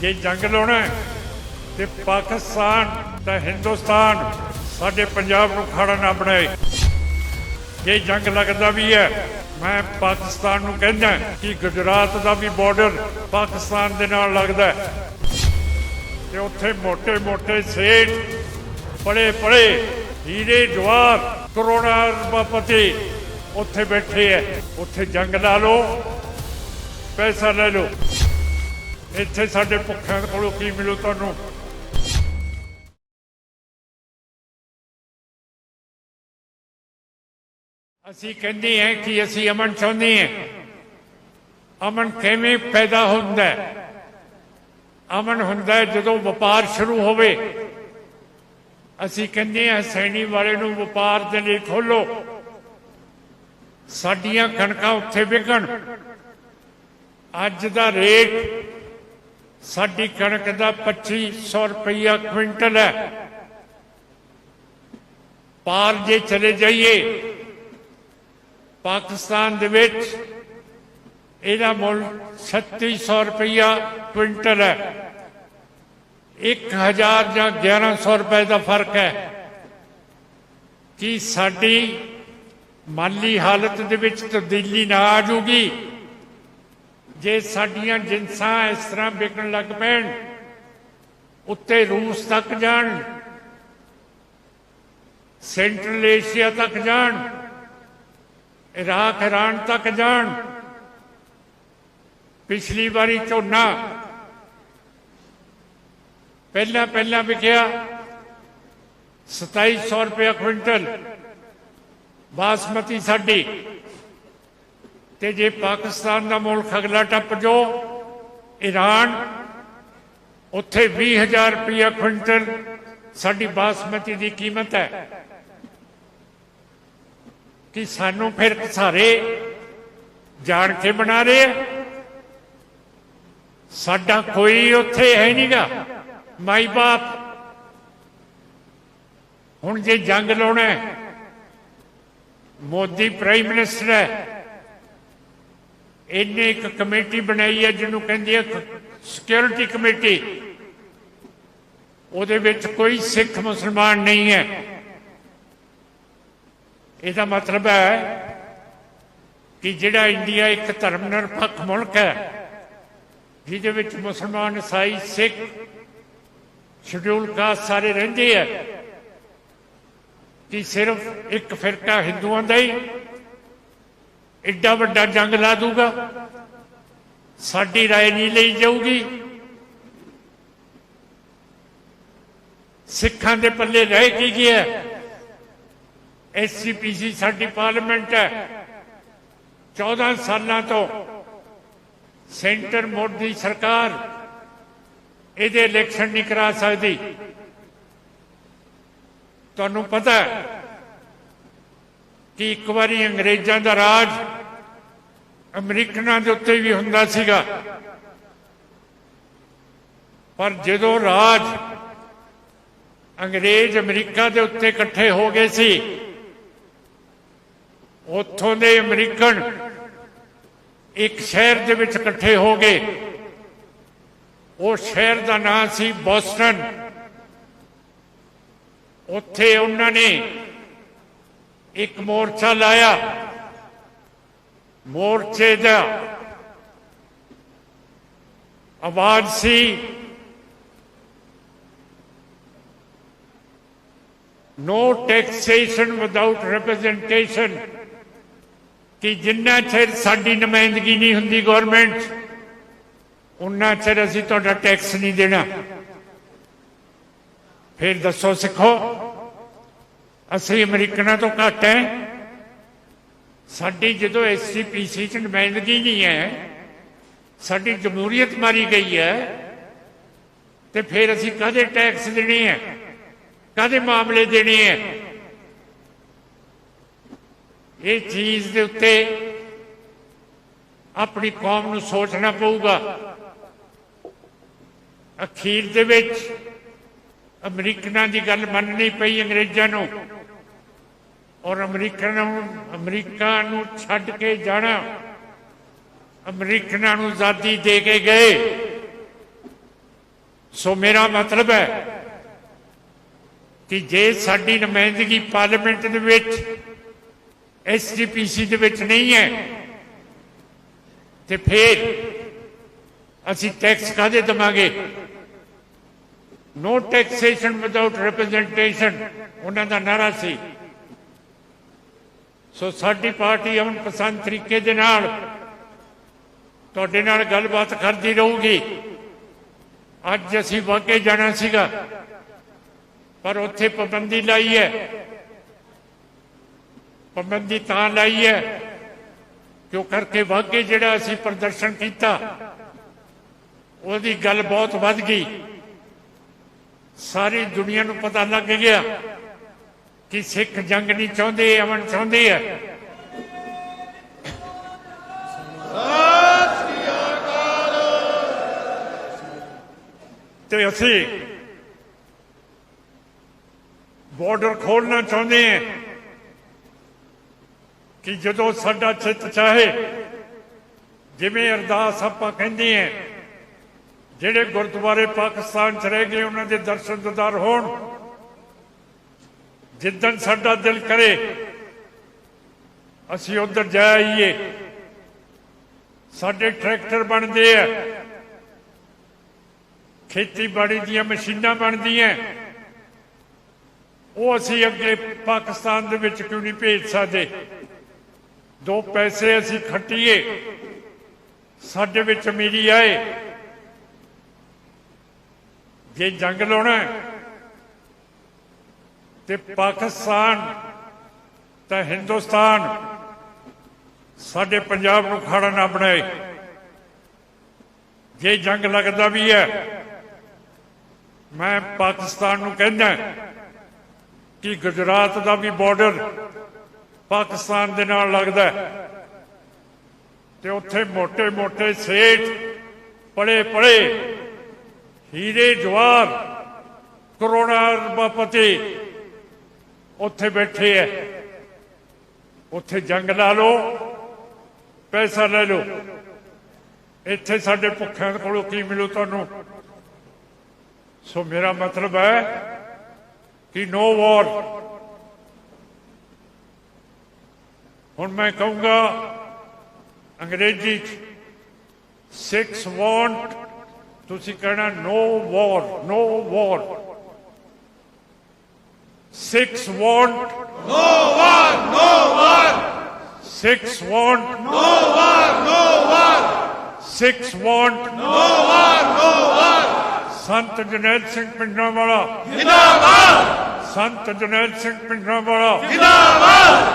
ਜੇ ਜੰਗ ਲਾਉਣਾ ਤੇ ਪਾਕਿਸਤਾਨ ਤਾਂ ਹਿੰਦੁਸਤਾਨ ਸਾਡੇ ਪੰਜਾਬ ਨੂੰ ਖੜਾ ਨਾ ਬਣਾਏ। ਜੇ ਜੰਗ ਲੱਗਦਾ ਵੀ ਹੈ, ਮੈਂ ਪਾਕਿਸਤਾਨ ਨੂੰ ਕਹਿੰਦਾ ਕਿ ਗੁਜਰਾਤ ਦਾ ਵੀ ਬਾਰਡਰ ਪਾਕਿਸਤਾਨ ਦੇ ਨਾਲ ਲੱਗਦਾ ਤੇ ਉੱਥੇ ਮੋٹے-ਮੋٹے ਸੇਠ ਬੜੇ-ਬੜੇ ਹੀਰੇ ਜਵਾਰ ਕਰੋੜਾਂ ਰੁਪਏ ਉੱਥੇ ਬੈਠੇ ਐ ਉੱਥੇ ਜੰਗ ਲਾ ਲਓ, ਪੈਸਾ ਲੈ ਲਓ। ਇੱਥੇ ਸਾਡੇ ਭੁੱਖਿਆਂ ਕੋਲੋਂ ਕੀ ਮਿਲੂ ਤੁਹਾਨੂੰ? ਅਸੀਂ ਕਹਿੰਦੇ ਹਾਂ ਕਿ ਅਸੀਂ ਅਮਨ ਚਾਹੁੰਦੇ ਹਾਂ। ਅਮਨ ਕਿਵੇਂ ਪੈਦਾ ਹੁੰਦਾ ਹੈ? ਅਮਨ ਹੁੰਦਾ ਹੈ ਜਦੋਂ ਵਪਾਰ ਸ਼ੁਰੂ ਹੋਵੇ। ਅਸੀਂ ਕਹਿੰਦੇ ਹਾਂ, ਸੈਣੀ ਵਾਲੇ ਨੂੰ ਵਪਾਰ ਦੇ ਲਈ ਖੋਲੋ ਸਾਡੀਆਂ ਕਣਕਾਂ ਉੱਥੇ ਵਿਕਣ। ਅੱਜ ਦਾ ਰੇਟ ਸਾਡੀ ਕਣਕ ਦਾ 2500 ਰੁਪਈਆ ਕੁਇੰਟਲ ਹੈ। ਪਾਰ ਜੇ ਚਲੇ ਜਾਈਏ, ਪਾਕਿਸਤਾਨ ਦੇ ਵਿੱਚ ਇਹਦਾ ਮੁੱਲ 3600 ਰੁਪਈਆ ਕੁਇੰਟਲ ਹੈ। 1000 ਜਾਂ 1100 ਰੁਪਏ ਦਾ ਫ਼ਰਕ ਹੈ ਕਿ ਸਾਡੀ ਮਾਲੀ ਹਾਲਤ ਦੇ ਵਿੱਚ ਤਬਦੀਲੀ ਨਾ ਆ ਜੂਗੀ ਜੇ ਸਾਡੀਆਂ ਜਿੰਸਾਂ ਇਸ ਤਰ੍ਹਾਂ ਵਿਕਣ ਲੱਗ ਪੈਣ, ਉੱਤੇ ਰੂਸ ਤੱਕ ਜਾਣ, ਸੈਂਟਰਲ ਏਸ਼ੀਆ ਤੱਕ ਜਾਣ, ਇਰਾਕ, ਇਰਾਨ ਤੱਕ ਜਾਣ, ਪਿਛਲੀ ਵਾਰੀ ਝੋਨਾ ਪਹਿਲਾਂ ਪਹਿਲਾਂ ਵਿਕਿਆ 2700 ਰੁਪਏ ਕੁਇੰਟਲ, ਬਾਸਮਤੀ ਸਾਡੀ ਤੇ ਜੇ ਪਾਕਿਸਤਾਨ ਦਾ ਮੁਲਕ ਅਗਲਾ ਟੱਪ ਜੋ ਈਰਾਨ ਉੱਥੇ 20000 ਰੁਪਏ ਕੁਇੰਟਲ ਸਾਡੀ ਬਾਸਮਤੀ ਦੀ ਕੀਮਤ ਹੈ। ਕਿ ਸਾਨੂੰ ਫਿਰ ਸਾਰੇ ਜਾਣ ਕੇ ਬਣਾ ਰਹੇ ਆ? ਸਾਡਾ ਕੋਈ ਉੱਥੇ ਹੈ ਨਹੀਂਗਾ ਮਾਈ ਬਾਪ, ਹੁਣ ਜੇ ਜੰਗ ਲਾਉਣਾ ਮੋਦੀ ਪ੍ਰਾਈਮ ਮਿਨਿਸਟਰ ਹੈ ਇਹਨੇ ਇੱਕ ਕਮੇਟੀ ਬਣਾਈ ਹੈ ਜਿਹਨੂੰ ਕਹਿੰਦੀ ਹੈ ਸਿਕਿਉਰਿਟੀ ਕਮੇਟੀ ਉਹਦੇ ਵਿੱਚ ਕੋਈ ਸਿੱਖ ਮੁਸਲਮਾਨ ਨਹੀਂ ਹੈ। ਇਹਦਾ ਮਤਲਬ ਹੈ ਕਿ ਜਿਹੜਾ ਇੰਡੀਆ ਇੱਕ ਧਰਮ ਨਿਰਪੱਖ ਮੁਲਕ ਹੈ, ਜਿਹਦੇ ਵਿੱਚ ਮੁਸਲਮਾਨ ਈਸਾਈ ਸਿੱਖ ਸ਼ਡਿਊਲ ਕਾਸਟ ਸਾਰੇ ਰਹਿੰਦੇ ਆ, ਕਿ ਸਿਰਫ ਇੱਕ ਫਿਰਕਾ ਹਿੰਦੂਆਂ ਦਾ ਹੀ ਐਡਾ ਵੱਡਾ ਜੰਗ ਲਾ ਦੂਗਾ ਸਾਡੀ رائے ਨਹੀਂ ਲਈ ਜਾਊਗੀ ਸਿੱਖਾਂ ਦੇ ਪੱਲੇ ਰਹਿ ਕੀ ਗਿਆ ਐਸਸੀਪੀਸੀ ਸਾਡੀ ਪਾਰਲੀਮੈਂਟ ਹੈ 14 ਸਾਲਾਂ ਤੋਂ ਸੈਂਟਰ ਮੋਦੀ ਸਰਕਾਰ ਇਹਦੇ ਇਲੈਕਸ਼ਨ ਨਹੀਂ ਕਰਾ ਸਕਦੀ ਤੁਹਾਨੂੰ ਪਤਾ ਹੈ ਕਿ ਇੱਕ ਵਾਰੀ ਅੰਗਰੇਜ਼ਾਂ ਦਾ ਰਾਜ ਅਮਰੀਕਨਾਂ ਦੇ ਉੱਤੇ ਵੀ ਹੁੰਦਾ ਸੀਗਾ। ਪਰ ਜਦੋਂ ਰਾਜ ਅੰਗਰੇਜ਼ ਅਮਰੀਕਾ ਦੇ ਉੱਤੇ ਇਕੱਠੇ ਹੋ ਗਏ ਸੀ, ਉੱਥੋਂ ਦੇ ਅਮਰੀਕਨ ਇੱਕ ਸ਼ਹਿਰ ਦੇ ਵਿੱਚ ਇਕੱਠੇ ਹੋ ਗਏ। ਉਹ ਸ਼ਹਿਰ ਦਾ ਨਾਂ ਸੀ ਬੋਸਟਨ। ਉੱਥੇ ਉਹਨਾਂ ਨੇ ਇੱਕ ਮੋਰਚਾ ਲਾਇਆ ਮੋਰਚੇ ਦਾ ਆਵਾਜ਼ ਸੀ no taxation without representation ਕਿ ਜਿੰਨਾ ਚਿਰ ਸਾਡੀ ਨੁਮਾਇੰਦਗੀ ਨਹੀਂ ਹੁੰਦੀ ਗਵਰਨਮੈਂਟ ਉਨਾ ਚਿਰ ਅਸੀਂ ਤੁਹਾਡਾ ਟੈਕਸ ਨਹੀਂ ਦੇਣਾ ਫਿਰ ਦੱਸੋ ਸਿੱਖੋ ਅਸੀਂ ਅਮਰੀਕਨਾਂ ਤੋਂ ਘੱਟ ਹੈ ਸਾਡੀ ਜਦੋਂ ਐਸਸੀਪੀਸੀ ਚ ਨੁਮਾਇੰਦਗੀ ਨਹੀਂ ਹੈ ਸਾਡੀ ਜਮਹੂਰੀਅਤ ਮਾਰੀ ਗਈ ਹੈ ਤੇ ਫਿਰ ਅਸੀਂ ਕਾਹਦੇ ਟੈਕਸ ਦੇਣੇ ਹੈ ਕਾਹਦੇ ਮਾਮਲੇ ਦੇਣੇ ਹੈ ਇਹ ਚੀਜ਼ ਦੇ ਉੱਤੇ ਆਪਣੀ ਕੌਮ ਨੂੰ ਸੋਚਣਾ ਪਊਗਾ। ਅਖੀਰ ਦੇ ਵਿੱਚ ਅਮਰੀਕਨਾਂ ਦੀ ਗੱਲ ਮੰਨਣੀ ਪਈ ਅੰਗਰੇਜ਼ਾਂ ਨੂੰ। ਔਰ ਅਮਰੀਕਨ ਅਮਰੀਕਾ ਨੂੰ ਛੱਡ ਕੇ ਜਾਣਾ। ਅਮਰੀਕਨਾਂ ਨੂੰ ਆਜ਼ਾਦੀ ਦੇ ਕੇ ਗਏ। ਸੋ ਮੇਰਾ ਮਤਲਬ ਹੈ ਕਿ ਜੇ ਸਾਡੀ ਨੁਮਾਇੰਦਗੀ ਪਾਰਲੀਮੈਂਟ ਦੇ ਵਿੱਚ ਐਸਜੀਪੀਸੀ ਦੇ ਵਿੱਚ ਨਹੀਂ ਹੈ, ਤੇ ਫਿਰ ਅਸੀਂ ਟੈਕਸ ਕਾਹਦੇ ਦਵਾਂਗੇ? ਨੋ ਟੈਕਸੇਸ਼ਨ ਵਿਦਆਊਟ ਰਿਪਰੈਜ਼ੈਂਟੇਸ਼ਨ ਉਹਨਾਂ ਦਾ ਨਾਰਾ ਸੀ। ਸੋ ਸਾਡੀ ਪਾਰਟੀ ਅਮਨ ਪਸੰਦ ਤਰੀਕੇ ਦੇ ਨਾਲ ਤੁਹਾਡੇ ਨਾਲ ਗੱਲਬਾਤ ਕਰਦੀ ਰਹੂਗੀ। ਅੱਜ ਅਸੀਂ ਵਾਕੇ ਜਾਣਾ ਸੀਗਾ, ਪਰ ਉੱਥੇ ਪਾਬੰਦੀ ਲਾਈ ਹੈ। ਪਾਬੰਦੀ ਤਾਂ ਲਾਈ ਹੈ ਕਿਉਂ ਕਰਕੇ ਵਾਕੇ ਜਿਹੜਾ ਅਸੀਂ ਪ੍ਰਦਰਸ਼ਨ ਕੀਤਾ, ਉਹਦੀ ਗੱਲ ਬਹੁਤ ਵੱਧ ਗਈ। ਸਾਰੀ ਦੁਨੀਆ ਨੂੰ ਪਤਾ ਲੱਗ ਗਿਆ ਕਿ ਸਿੱਖ ਜੰਗ ਨਹੀਂ ਚਾਹੁੰਦੇ, ਅਮਨ ਚਾਹੁੰਦੇ ਆ। ਤੇ ਅਸੀਂ ਬਾਰਡਰ ਖੋਲਣਾ ਚਾਹੁੰਦੇ ਹਾਂ ਕਿ ਜਦੋਂ ਸਾਡਾ ਚਿੱਤ ਚਾਹੇ, ਜਿਵੇਂ ਅਰਦਾਸ ਆਪਾਂ ਕਹਿੰਦੇ ਹਾਂ ਜਿਹੜੇ ਗੁਰਦੁਆਰੇ ਪਾਕਿਸਤਾਨ ਚ ਰਹਿ ਗਏ, ਉਹਨਾਂ ਦੇ ਦਰਸ਼ਨ ਦਿਦਾਰ ਹੋਣ ਜਿੱਦਣ ਸਾਡਾ ਦਿਲ ਕਰੇ, ਅਸੀਂ ਉਧਰ ਜਾ ਆਈਏ। ਸਾਡੇ ਟਰੈਕਟਰ ਬਣਦੇ ਆ। ਖੇਤੀਬਾੜੀ ਦੀਆਂ ਮਸ਼ੀਨਾਂ ਬਣਦੀਆਂ। ਉਹ ਅਸੀਂ ਅੱਗੇ ਪਾਕਿਸਤਾਨ ਦੇ ਵਿੱਚ ਕਿਉਂ ਨਹੀਂ ਭੇਜ ਸਕਦੇ? ਦੋ ਪੈਸੇ ਅਸੀਂ ਖੱਟੀਏ। ਸਾਡੇ ਵਿੱਚ ਅਮੀਰੀ ਆਏ। ਜੇ ਜੰਗ ਲਾਉਣਾ ਤੇ ਪਾਕਿਸਤਾਨ ਤਾਂ ਹਿੰਦੁਸਤਾਨ ਸਾਡੇ ਪੰਜਾਬ ਨੂੰ ਖਾੜਾ ਨਾ ਬਣਾਏ। ਜੇ ਜੰਗ ਲੱਗਦਾ ਵੀ ਹੈ, ਮੈਂ ਪਾਕਿਸਤਾਨ ਨੂੰ ਕਹਿੰਦਾ ਕਿ ਗੁਜਰਾਤ ਦਾ ਵੀ ਬਾਰਡਰ ਪਾਕਿਸਤਾਨ ਦੇ ਨਾਲ ਲੱਗਦਾ ਤੇ ਉੱਥੇ ਮੋਟੇ ਮੋਟੇ ਸੇਠ ਪੜੇ-ਪੜੇ ਹੀਰੇ ਜਵਾਰ ਕਰੋੜਾਂ ਰੁਪਏ ਉੱਥੇ ਬੈਠੇ ਐ। ਉੱਥੇ ਜੰਗ ਲਾ ਲਓ, ਪੈਸਾ ਲੈ ਲਓ। ਇੱਥੇ ਸਾਡੇ ਭੁੱਖਿਆਂ ਕੋਲੋਂ ਕੀ ਮਿਲੂ ਤੁਹਾਨੂੰ? ਸੋ ਮੇਰਾ ਮਤਲਬ ਹੈ ਕਿ ਨੋ ਵਾਰ ਹੁਣ ਮੈਂ ਕਹੂੰਗਾ, ਅੰਗਰੇਜ਼ੀ ਚ ਸਿਕਸ ਵਾਂਟ ਤੁਸੀਂ ਕਹਿਣਾ ਨੋ ਵਾਰ ਨੋ ਵਾਰ Six want no war, no war. Six want no war, no war. Six want no war, no war. Sant Janel Singh Pinjawala. Jindabad. Sant Janel Singh Pinjawala. Jindabad.